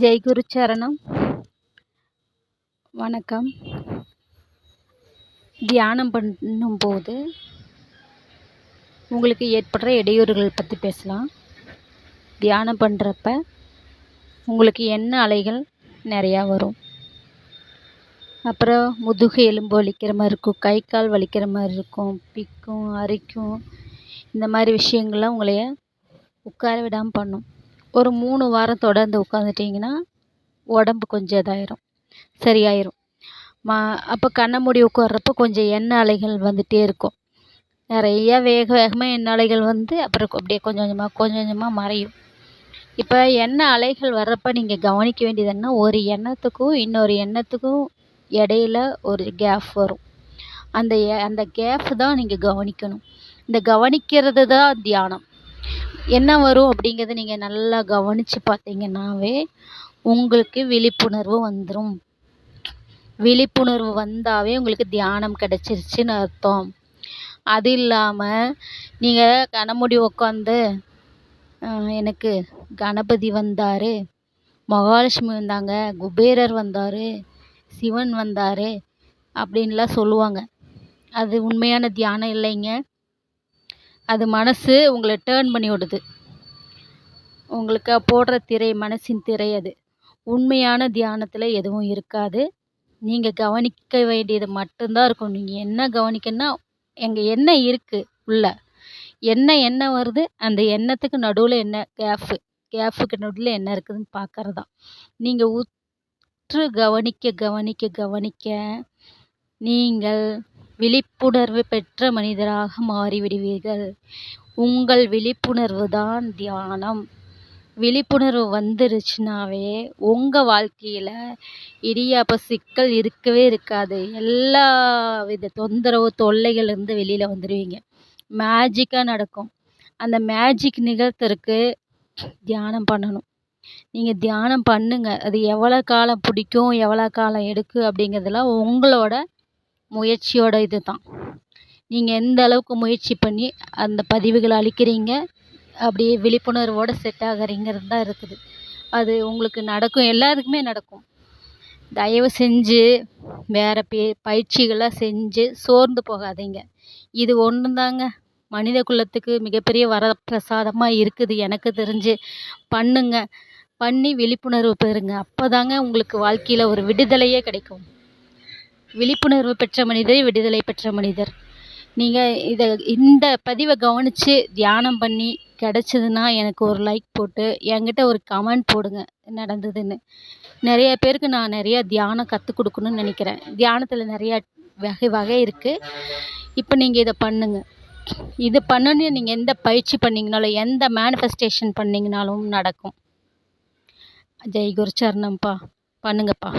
ஜெய் குரு சரணம் வணக்கம். தியானம் பண்ணும்போது உங்களுக்கு ஏற்படுற இடையூறுகள் பற்றி பேசலாம். தியானம் பண்ணுறப்ப உங்களுக்கு எண்ண அலைகள் நிறையா வரும். அப்புறம் முதுகு எலும்பு வலிக்கிற மாதிரி இருக்கும் கை கால் வலிக்கிற மாதிரி இருக்கும் பிக்கும் அரிக்கும். இந்த மாதிரி விஷயங்கள்லாம் உங்களைய உட்கார விடாமல் பண்ணும். ஒரு மூணு வாரம் தொடர்ந்து உட்காந்துட்டிங்கன்னா உடம்பு கொஞ்சம் இதாயிரும். சரியாயிரும். மா அப்போ கண்ணை மூடி உட்கார்றப்போ கொஞ்சம் எண்ணெய் அலைகள் வந்துகிட்டே இருக்கும். நிறைய வேக வேகமாக எண்ணெய் அலைகள் வந்து அப்புறம் அப்படியே கொஞ்சம் கொஞ்சமாக கொஞ்சம் கொஞ்சமாக மறையும். இப்போ எண்ணெய் அலைகள் வர்றப்போ நீங்கள் கவனிக்க வேண்டியது என்ன ஒரு எண்ணத்துக்கும் இன்னொரு எண்ணத்துக்கும் இடையில ஒரு கேப் வரும். அந்த அந்த கேப் தான் நீங்கள் கவனிக்கணும். இந்த கவனிக்கிறது தான் தியானம். என்ன வரும் அப்படிங்கிறத நீங்கள் நல்லா கவனித்து பார்த்தீங்கன்னாவே உங்களுக்கு விழிப்புணர்வு வந்துடும் விழிப்புணர்வு வந்தாவே உங்களுக்கு தியானம் கிடச்சிருச்சின்னு அர்த்தம். அது இல்லாமல் நீங்கள் கண்ணமூடி உட்காந்து எனக்கு கணபதி வந்தார் மகாலட்சுமி வந்தாங்க குபேரர் வந்தார் சிவன் வந்தார் அப்படின்லாம் சொல்லுவாங்க. அது உண்மையான தியானம் இல்லைங்க. அது மனசு உங்களை டேர்ன் பண்ணி விடுது உங்களுக்கு போடுற திரை மனசின் திரை அது. உண்மையான தியானத்தில் எதுவும் இருக்காது. நீங்கள் கவனிக்க வேண்டியது மட்டும்தான் இருக்கும். நீங்கள் என்ன கவனிக்கணும்னா எங்கள் என்ன இருக்குது உள்ள. என்ன எண்ணம் வருது? அந்த எண்ணத்துக்கு நடுவில் என்ன கேஃப்பு கேஃபுக்கு நடுவில் என்ன இருக்குதுன்னு பார்க்கறது தான் நீங்கள் உற்று கவனிக்க கவனிக்க கவனிக்க நீங்கள் விழிப்புணர்வு பெற்ற மனிதராக மாறிவிடுவீர்கள். உங்கள் விழிப்புணர்வு தான் தியானம். விழிப்புணர்வு வந்துருச்சுனாவே உங்கள் வாழ்க்கையில் இடியாப்ப சிக்கல் இருக்கவே இருக்காது. எல்லா வித தொந்தரவு தொல்லைகள்லேருந்து வெளியில் வந்துடுவீங்க மேஜிக்காக நடக்கும். அந்த மேஜிக் நிகழ்த்துறதுக்கு தியானம் பண்ணணும். நீங்கள் தியானம் பண்ணுங்கள் அது எவ்வளோ காலம் பிடிக்கும் எவ்வளோ காலம் எடுக்கும் அப்படிங்கிறதெல்லாம் உங்களோட முயற்சியோட இது தான் நீங்கள் எந்த அளவுக்கு முயற்சி பண்ணி அந்த பதிவுகளை அளிக்கிறீங்க அப்படியே விழிப்புணர்வோடு செட் ஆகுறீங்கிறது தான் இருக்குது. அது உங்களுக்கு நடக்கும் எல்லாருக்குமே நடக்கும். தயவு செஞ்சு வேறு பே பயிற்சிகளை செஞ்சு சோர்ந்து போகாதீங்க. இது ஒன்று தாங்க மனித குலத்துக்கு மிகப்பெரிய வரப்பிரசாதமாக இருக்குது எனக்கு தெரிஞ்சு. பண்ணுங்க. பண்ணி விழிப்புணர்வு பெறுங்க. அப்போ தாங்க உங்களுக்கு வாழ்க்கையில் ஒரு விடுதலையே கிடைக்கும். விழிப்புணர்வு பெற்ற மனிதர் விடுதலை பெற்ற மனிதர். நீங்கள் இதை இந்த பதிவை கவனித்து தியானம் பண்ணி கிடச்சிதுன்னா எனக்கு ஒரு லைக் போட்டு என்கிட்ட ஒரு கமெண்ட் போடுங்க நடந்ததுன்னு. நிறைய பேருக்கு நான் நிறையா தியானம் கற்றுக் கொடுக்கணுன்னு நினைக்கிறேன். தியானத்தில் நிறையா வகை வகை இருக்குது இப்போ நீங்கள் இதை பண்ணுங்கள் இது பண்ணணும் நீங்கள் எந்த பயிற்சி பண்ணிங்கனாலும் எந்த மேனிஃபெஸ்டேஷன் பண்ணிங்கனாலும் நடக்கும். ஜெய் குரு சரணம்ப்பா பண்ணுங்கப்பா.